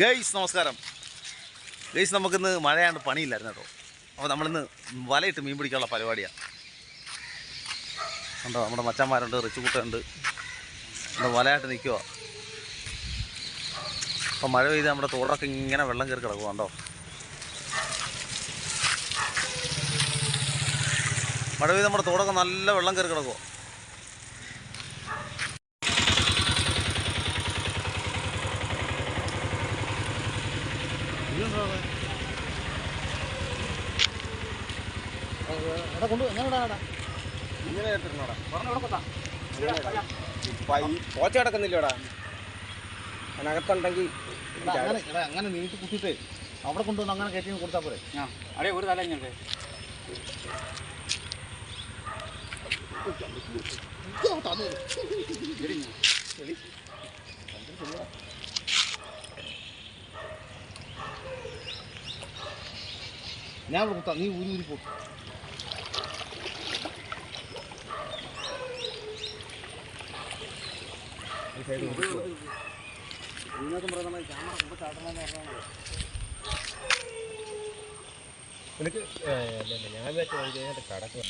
Guys നമസ്കാരം. Guys നമുക്കിന്ന് മഴയാണ്ട് പണിയില്ലായിരുന്നു കേട്ടോ. അപ്പോൾ നമ്മളിന്ന് വലയിട്ട് മീൻ പിടിക്കാനുള്ള പരിപാടിയാണ് ഉണ്ടോ നമ്മുടെ മച്ചന്മാരുണ്ട് റിച്ചുകുട്ടുണ്ട് നമ്മുടെ വലയായിട്ട് നിൽക്കുക അപ്പോൾ മഴ പെയ്ത് നമ്മുടെ തോടൊക്കെ ഇങ്ങനെ വെള്ളം കയറി കിടക്കുക ഉണ്ടോ മഴ പെയ്ത് നമ്മുടെ തോടൊക്കെ നല്ല വെള്ളം കയറി കിടക്കുക പോച്ച കിടക്കുന്നില്ലടാ അതിനകത്തുണ്ടെങ്കിൽ അങ്ങനെ എടാ, അങ്ങനെ നീട്ടി കുത്തിയിട്ട് അവിടെ കൊണ്ടുവന്ന് അങ്ങനെ കയറ്റി കൊടുത്താൽ പോരെ അടേ ഒരു തല ഇങ്ങനെ ഞാൻ ഇവിടെ കുത്താം. നീ ഊരി ഊരി പോ. നിനക്ക് ഞാൻ വെച്ചാൽ കടക്ക്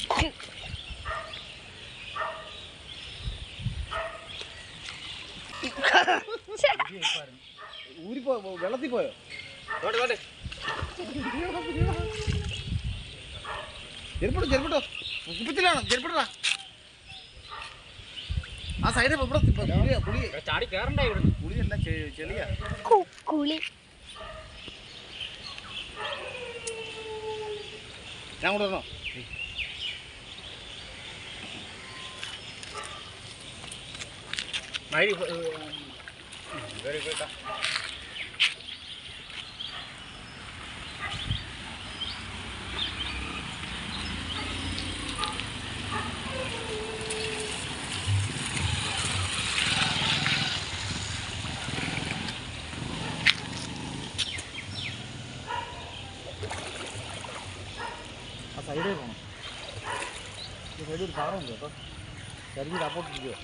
ഊരി പോ വെള്ളത്തിൽ പോയോ ചെരുപ്പിട്ടോ ചെരുപ്പിട്ടോ കുപ്പിച്ചിലാണ് ചെരുപ്പിട്ടാ ആ സൈഡിൽ ഇവിടെ പുളിയാ പുളി. ചാടി കയറണ്ടേ ഇവിടെ? പുളിയല്ല ചെളിയാ. കുളി. ഞാൻ കൊണ്ടുവരണോ വരണോ? മഴ വെരി സൈഡിൽ പോകണം ഈ സൈഡിൽ ഒരു പാറമുണ്ട് കേട്ടോ. ചെറിയ അപ്പോട്ട് ഇരിക്കുക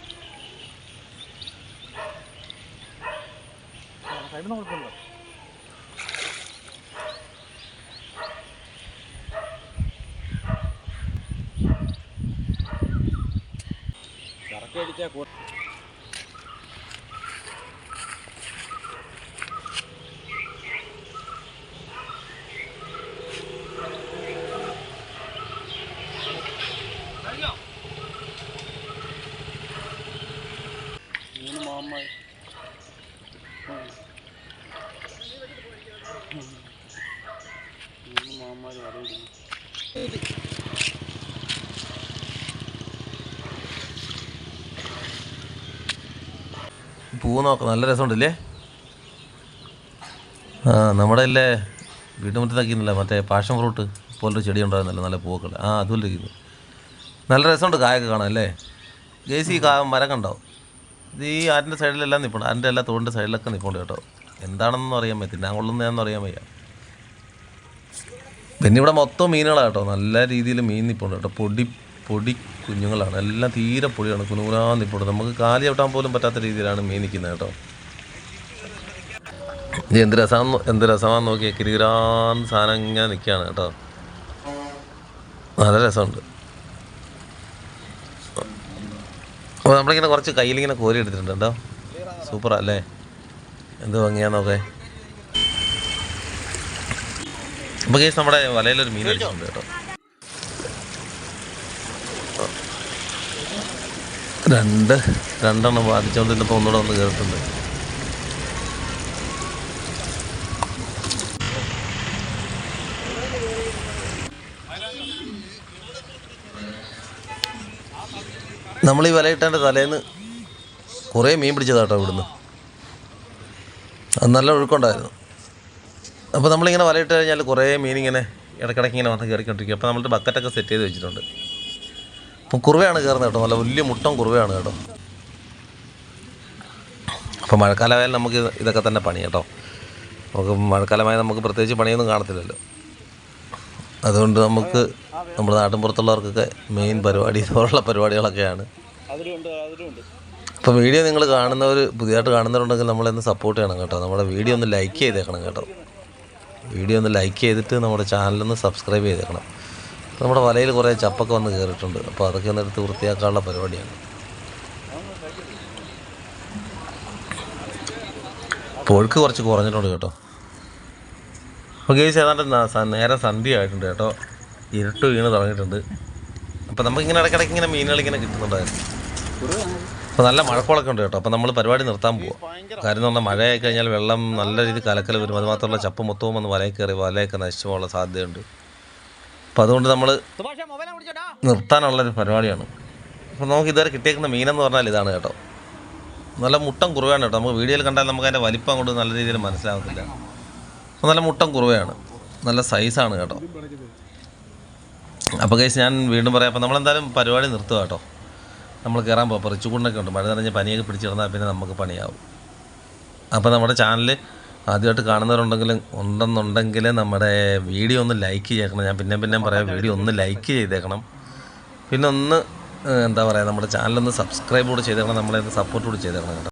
സൈഡിൽ നിന്ന് കുഴപ്പമില്ല. കറക്കി അടിച്ചാൽ പൂ നോക്കാം നല്ല രസമുണ്ടല്ലേ? ആ നമ്മുടെ ഇല്ലേ വീട്ടുമുറ്റത്താക്കിയിരുന്നില്ല മറ്റേ പാഷൻ ഫ്രൂട്ട് പോലൊരു ചെടി ഉണ്ടായിരുന്നല്ലോ നല്ല പൂക്കൾ ആ അതുപോലെ ഇരിക്കുന്നു നല്ല രസമുണ്ട് കായൊക്കെ കാണാൻ അല്ലേ? ഗേസി കാ മരം കണ്ടോ? ഇത് ഈ ആറ്റിന്റെ സൈഡിലെല്ലാം നിൽപ്പുണ്ട് ആറ്റിന്റെ എല്ലാ തോടിന്റെ സൈഡിലൊക്കെ നിൽപ്പുണ്ട് കേട്ടോ. എന്താണെന്നൊന്നും അറിയാൻ പറ്റില്ല ഞാൻ കൊള്ളുന്നതെന്ന് അറിയാൻ വയ്യ. പിന്നെ ഇവിടെ മൊത്തം മീനുകളാണ് കേട്ടോ. നല്ല രീതിയിൽ മീൻ നിൽപ്പുണ്ട് കേട്ടോ. പൊടി പൊടി കുഞ്ഞുങ്ങളാണ്. എല്ലാം തീരെ പൊടിയാണ്. കുനുകുനാ ഇപ്പോൾ നമുക്ക് കാലി ചവിട്ടാൻ പോലും പറ്റാത്ത രീതിയിലാണ് മീൻ നിൽക്കുന്നത് കേട്ടോ. ഇത് എന്ത് രസമാണെന്ന് എന്ത് രസമാണെന്ന് നോക്കിയാൽ കിരീരാന്ന് സാധനം ഇങ്ങനെ നിൽക്കുകയാണ് കേട്ടോ. നല്ല രസമുണ്ട്. അപ്പോൾ നമ്മളിങ്ങനെ കുറച്ച് കയ്യിലിങ്ങനെ കോരി എടുത്തിട്ടുണ്ട് കേട്ടോ. സൂപ്പറാ അല്ലേ? എന്ത് ഭംഗിയാന്നൊക്കെ അപ്പോൾ കേസ് നമ്മുടെ വലയിലൊരു മീൻ അടിച്ചിട്ടുണ്ട് കേട്ടോ. രണ്ട് രണ്ടെണ്ണം ബാധിച്ചുകൊണ്ടിരുന്നപ്പോൾ ഒന്നുകൂടെ വന്ന് കയറിയിട്ടുണ്ട് നമ്മൾ ഈ വലയിട്ടതിന്റെ തലേന്ന് കുറേ മീൻ പിടിച്ചതാട്ടോ ഇവിടുന്ന്. അത് നല്ല ഒഴുക്കുണ്ടായിരുന്നു. അപ്പോൾ നമ്മളിങ്ങനെ വലയിട്ട് കഴിഞ്ഞാൽ കുറേ മീനിങ്ങനെ ഇടയ്ക്കിടയ്ക്ക് ഇങ്ങനെ വന്ന് കയറിക്കൊണ്ടിരിക്കും. അപ്പോൾ നമ്മളുടെ ബക്കറ്റൊക്കെ സെറ്റ് ചെയ്ത് വെച്ചിട്ടുണ്ട്. കുറുവയാണ് കയറുന്നത് കേട്ടോ. നല്ല വലിയ മുട്ടം കുറുവയാണ് കേട്ടോ. അപ്പോൾ മഴക്കാലമായാലും നമുക്ക് ഇത് ഇതൊക്കെ തന്നെ പണി കേട്ടോ. നമുക്ക് മഴക്കാലമായ നമുക്ക് പ്രത്യേകിച്ച് പണിയൊന്നും കാണത്തില്ലല്ലോ. അതുകൊണ്ട് നമുക്ക് നമ്മുടെ നാട്ടിൻ പുറത്തുള്ളവർക്കൊക്കെ മെയിൻ പരിപാടി ഇതുപോലുള്ള പരിപാടികളൊക്കെയാണ്. അപ്പോൾ വീഡിയോ നിങ്ങൾ കാണുന്നവർ പുതിയതായിട്ട് കാണുന്നവരുണ്ടെങ്കിൽ നമ്മളൊന്ന് സപ്പോർട്ട് ചെയ്യണം കേട്ടോ. നമ്മുടെ വീഡിയോ ഒന്ന് ലൈക്ക് ചെയ്തേക്കണം കേട്ടോ. വീഡിയോ ഒന്ന് ലൈക്ക് ചെയ്തിട്ട് നമ്മുടെ ചാനലൊന്ന് സബ്സ്ക്രൈബ് ചെയ്തേക്കണം. നമ്മുടെ വലയിൽ കുറേ ചപ്പൊക്കെ വന്ന് കയറിയിട്ടുണ്ട്. അപ്പോൾ അതൊക്കെ ഒന്ന് എടുത്ത് വൃത്തിയാക്കാനുള്ള പരിപാടിയാണ്. പോൾക്ക് കുറച്ച് കുറഞ്ഞിട്ടുണ്ട് കേട്ടോ. അപ്പോൾ ഗേസ് ഏതാണ്ട് നേരെ സന്ധ്യ ആയിട്ടുണ്ട് കേട്ടോ. ഇരുട്ട് വീണ് തുടങ്ങിയിട്ടുണ്ട്. അപ്പോൾ നമുക്കിങ്ങനെ ഇടയ്ക്കിടയ്ക്ക് ഇങ്ങനെ മീനുകൾ ഇങ്ങനെ കിട്ടുന്നുണ്ടായിരുന്നു. അപ്പോൾ നല്ല മഴക്കോളൊക്കെ ഉണ്ട് കേട്ടോ. അപ്പോൾ നമ്മൾ പരിപാടി നിർത്താൻ പോവാം. കാര്യം എന്ന് പറഞ്ഞാൽ മഴയായി കഴിഞ്ഞാൽ വെള്ളം നല്ല രീതിയിൽ കലക്കൽ വരും. അതുമാത്രമല്ല ചപ്പ് മൊത്തവും വന്ന് വലയിൽ കയറി വലയൊക്കെ നശിച്ചു പോകാനുള്ള സാധ്യതയുണ്ട്. അപ്പോൾ അതുകൊണ്ട് നമ്മൾ നിർത്താനുള്ളൊരു പരിപാടിയാണ്. അപ്പോൾ നമുക്ക് ഇതുവരെ കിട്ടിയേക്കുന്ന മീനെന്ന് പറഞ്ഞാൽ ഇതാണ് കേട്ടോ. നല്ല മുട്ടം കുറുവയാണ് കേട്ടോ. നമുക്ക് വീഡിയോയിൽ കണ്ടാൽ നമുക്ക് അതിന്റെ വലിപ്പം കൊണ്ട് നല്ല രീതിയിൽ മനസ്സിലാകത്തില്ല അപ്പോൾ നല്ല മുട്ടം കുറുവയാണ് നല്ല സൈസാണ് കേട്ടോ. അപ്പോൾ കേസ് ഞാൻ വീണ്ടും പറയാം. അപ്പോൾ നമ്മളെന്തായാലും പരിപാടി നിർത്തുക കേട്ടോ. നമ്മൾ കയറാൻ പോകാം അപ്പോൾ റിച്ചുകൂടിനൊക്കെ ഉണ്ട്. മഴ നനഞ്ഞ് പനിയൊക്കെ പിടിച്ചിരുന്നാൽ പിന്നെ നമുക്ക് പണിയാവും. അപ്പോൾ നമ്മുടെ ചാനൽ ആദ്യമായിട്ട് കാണുന്നവരുണ്ടെങ്കിൽ ഉണ്ടെന്നുണ്ടെങ്കിൽ നമ്മുടെ വീഡിയോ ഒന്ന് ലൈക്ക് ചെയ്തേക്കണം. ഞാൻ പിന്നെ പിന്നെ പറയാം വീഡിയോ ഒന്ന് ലൈക്ക് ചെയ്തേക്കണം. പിന്നെ ഒന്ന് എന്താ പറയുക നമ്മുടെ ചാനലൊന്ന് സബ്സ്ക്രൈബ് കൂടെ ചെയ്തേക്കണം നമ്മളെ സപ്പോർട്ട് കൂടി ചെയ്തേക്കണം കേട്ടോ.